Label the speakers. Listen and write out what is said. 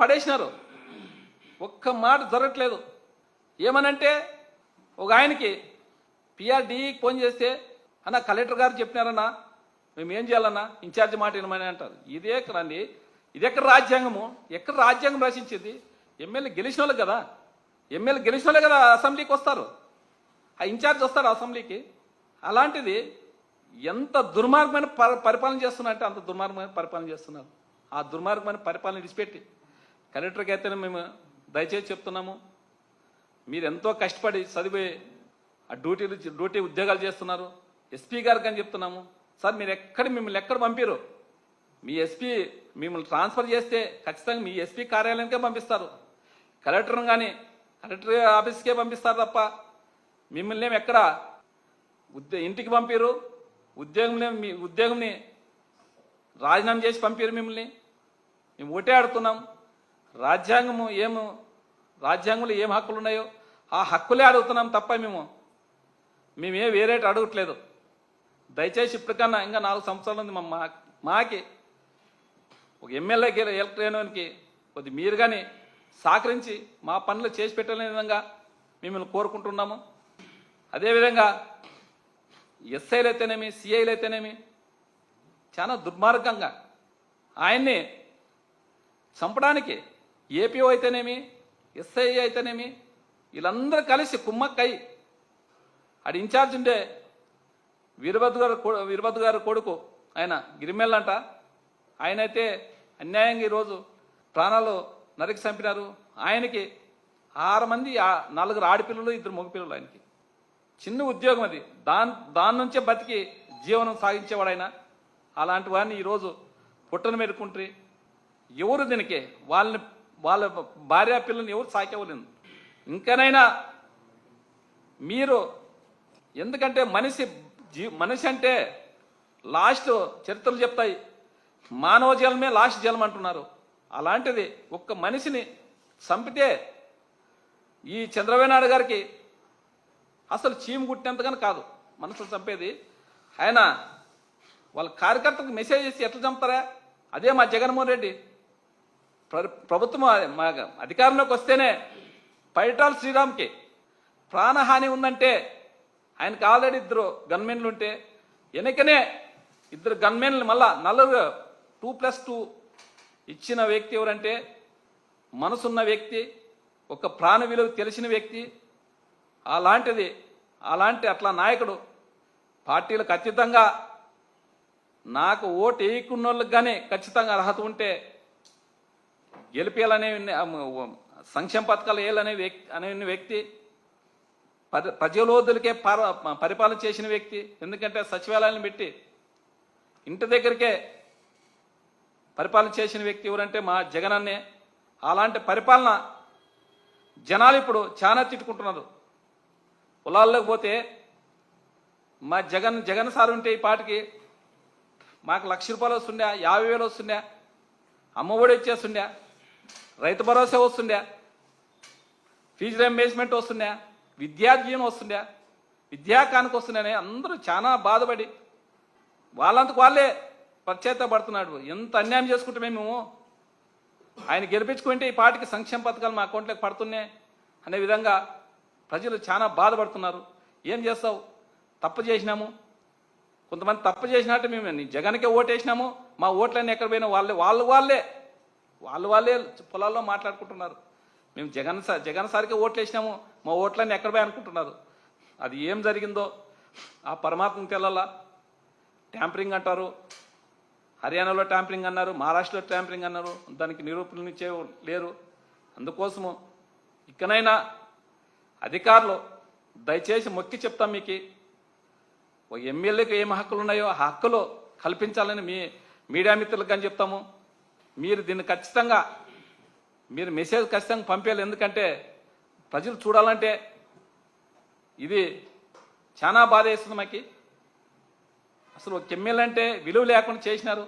Speaker 1: పడేసినారు. ఒక్క మాట జరగట్లేదు. ఏమనంటే ఒక ఆయనకి పిఆర్డీఈకి ఫోన్ చేస్తే అన్న కలెక్టర్ గారు చెప్పినారన్నా మేము ఏం చేయాలన్నా ఇన్ఛార్జ్ మాట వినమని అంటారు. ఇదే రండి ఇది ఎక్కడ రాజ్యాంగము? ఎక్కడ రాజ్యాంగం రచించింది ఎమ్మెల్యే గెలిచిన వాళ్ళు కదా. ఎమ్మెల్యే గెలిచిన వాళ్ళు కదా అసెంబ్లీకి వస్తారు. ఆ ఇన్ఛార్జ్ వస్తారు అసెంబ్లీకి. అలాంటిది ఎంత దుర్మార్గమైన పరిపాలన చేస్తున్నారంటే అంత దుర్మార్గమైన పరిపాలన చేస్తున్నారు. ఆ దుర్మార్గమైన పరిపాలన విడిచిపెట్టి కలెక్టర్కి అయితే మేము దయచేసి చెప్తున్నాము. మీరు ఎంతో కష్టపడి చదివి ఆ డ్యూటీలు డ్యూటీ ఉద్యోగాలు చేస్తున్నారు. ఎస్పీ గారికి అని చెప్తున్నాము. సార్ మీరు ఎక్కడ మిమ్మల్ని ఎక్కడ పంపిరు మీ ఎస్పీ మిమ్మల్ని ట్రాన్స్ఫర్ చేస్తే ఖచ్చితంగా మీ ఎస్పీ కార్యాలయానికే పంపిస్తారు. కలెక్టర్ని కానీ కలెక్టర్ ఆఫీస్కే పంపిస్తారు తప్ప మిమ్మల్ని ఏమి ఎక్కడ ఉద్యో ఇంటికి పంపిరు ఉద్యోగం మీ ఉద్యోగంని రాజీనామా చేసి పంపారు మిమ్మల్ని? మేము ఓటే ఆడుతున్నాం. రాజ్యాంగము ఏము రాజ్యాంగంలో ఏం హక్కులు ఉన్నాయో ఆ హక్కులే అడుగుతున్నాం తప్ప మేము మేమే వేరేటి అడగట్లేదు. దయచేసి ఇప్పటికన్నా ఇంకా నాలుగు సంవత్సరాలు ఉంది మా మాకి ఒక ఎమ్మెల్యేకి ఎలక్ట్ కొద్ది మీరు కానీ సహకరించి మా పనులు చేసి పెట్టలేని విధంగా మిమ్మల్ని కోరుకుంటున్నాము. అదేవిధంగా ఎస్ఐలు అయితేనేమి సిఐలు అయితేనేమి చాలా దుర్మార్గంగా ఆయన్ని చంపడానికి ఏపీఓ అయితేనేమి ఎస్ఐ అయితేనేమి వీళ్ళందరూ కలిసి కుమ్మక్కై. ఆడు ఇన్ఛార్జ్ ఉండే వీరభద్ర గారు కొ- వీరభద్ర గారు కొడుకు ఆయన గిరిమెల్లంట ఆయన అయితే అన్యాయంగా ఈరోజు ప్రాణాలు నరికి చంపినారు. ఆయనకి ఆరు మంది ఆ- నలుగురు ఆడపిల్లలు ఇద్దరు మగపిల్లలు ఆయనకి. చిన్న ఉద్యోగం అది. దాని దాని నుంచే బతికి జీవనం సాగించేవాడు ఆయన. అలాంటి వాడిని ఈరోజు పుట్టను మెరుకుంటే ఎవరు దీనికి? వాళ్ళని వాళ్ళ భార్య పిల్లల్ని ఎవరు సాకేవలేదు. ఇంకనైనా మీరు ఎందుకంటే మనిషి జీ మనిషి అంటే లాస్ట్ చరిత్రలు చెప్తాయి. మానవ జలమే లాస్ట్ జలం అంటున్నారు. అలాంటిది ఒక్క మనిషిని చంపితే ఈ చంద్రబాబు గారికి అసలు చీము కుట్టినంతగానే కాదు. మనుషులు చంపేది. ఆయన వాళ్ళ కార్యకర్తలకు మెసేజ్ చేసి ఎట్లా చంపుతారా? అదే మా జగన్మోహన్ రెడ్డి. ప్రభుత్వం మా అధికారంలోకి వస్తేనే పైటాల్ శ్రీరామ్కి ప్రాణహాని ఉందంటే ఆయనకు ఆల్రెడీ ఇద్దరు గన్మెన్లు ఉంటే వెనకనే ఇద్దరు గన్మెన్లు మళ్ళా నలుగురు టూ ప్లస్ టూ ఇచ్చిన వ్యక్తి ఎవరంటే మనసున్న వ్యక్తి ఒక ప్రాణ విలువ తెలిసిన వ్యక్తి. అలాంటిది అలాంటి అట్లా నాయకుడు పార్టీలకు అతీతంగా నాకు ఓటు వేయకున్న వాళ్ళకి కానీ ఖచ్చితంగా అర్హత ఉంటే గెలిపేయాలనే సంక్షేమ పథకాలు వేయాలనే వ్యక్తి అనే వ్యక్తి ప్రజలోదులకే పర పరిపాలన చేసిన వ్యక్తి ఎందుకంటే సచివాలయాన్ని పెట్టి ఇంటి దగ్గరికే పరిపాలన చేసిన వ్యక్తి ఎవరంటే మా జగనన్నే. అలాంటి పరిపాలన జనాలు ఇప్పుడు చాలా తిట్టుకుంటున్నారు. పొలాల్లోకి పోతే మా జగన్ జగన్ సార్ ఉంటే ఈ పాటికి మాకు లక్ష రూపాయలు వస్తుండే యాభై వేలు వస్తుండే అమ్మఒడి వచ్చేస్తుండే. రైతు భరోసా వస్తుండే. ఫీజు రెంబేస్మెంట్ వస్తుండే. విద్యాదీవెన వస్తుండే. విద్యాకానికి వస్తుండే అందరూ చాలా బాధపడి వాళ్ళంతకు వాళ్ళే పడుతున్నాడు ఎంత అన్యాయం చేసుకుంటే మేము? ఆయన గెలిపించుకుంటే ఈ పాటికి సంక్షేమ పథకాలు మా అకౌంట్లోకి పడుతున్నాయి అనే విధంగా ప్రజలు చాలా బాధపడుతున్నారు. ఏం చేస్తావు? తప్పు చేసినాము. కొంతమంది తప్పు చేసినట్టు మేము జగన్కే ఓటేసినాము. మా ఓట్లన్నీ ఎక్కడ పోయినా వాళ్ళే వాళ్ళు వాళ్ళే వాళ్ళు వాళ్ళే పొలాల్లో మాట్లాడుకుంటున్నారు. మేము జగన్ సార్ జగన్ సార్కే ఓట్లు వేసినాము మా ఓట్లన్నీ ఎక్కడ పోయి అనుకుంటున్నారు? అది ఏం జరిగిందో? ఆ పరమాత్మకు తెలలా ట్యాంపరింగ్ అంటారు. హర్యానాలో ట్యాంపరింగ్ అన్నారు మహారాష్ట్రలో ట్యాంపరింగ్ అన్నారు. దానికి నిరూపణలు ఇచ్చే లేరు. అందుకోసము ఇకనైనా అధికారులు దయచేసి మొక్కి చెప్తాం మీకు. ఒక ఎమ్మెల్యేకి ఏం హక్కులు ఉన్నాయో ఆ హక్కులు కల్పించాలని మీ మీడియా మిత్రులకు కానీ చెప్తాము. మీరు దీన్ని ఖచ్చితంగా మీరు మెసేజ్ ఖచ్చితంగా పంపేయాలి. ఎందుకంటే ప్రజలు చూడాలంటే ఇది చాలా బాధ వేస్తుంది మాకి. అసలు ఒక ఎమ్మెల్యే అంటే విలువ లేకుండా చేసినారు.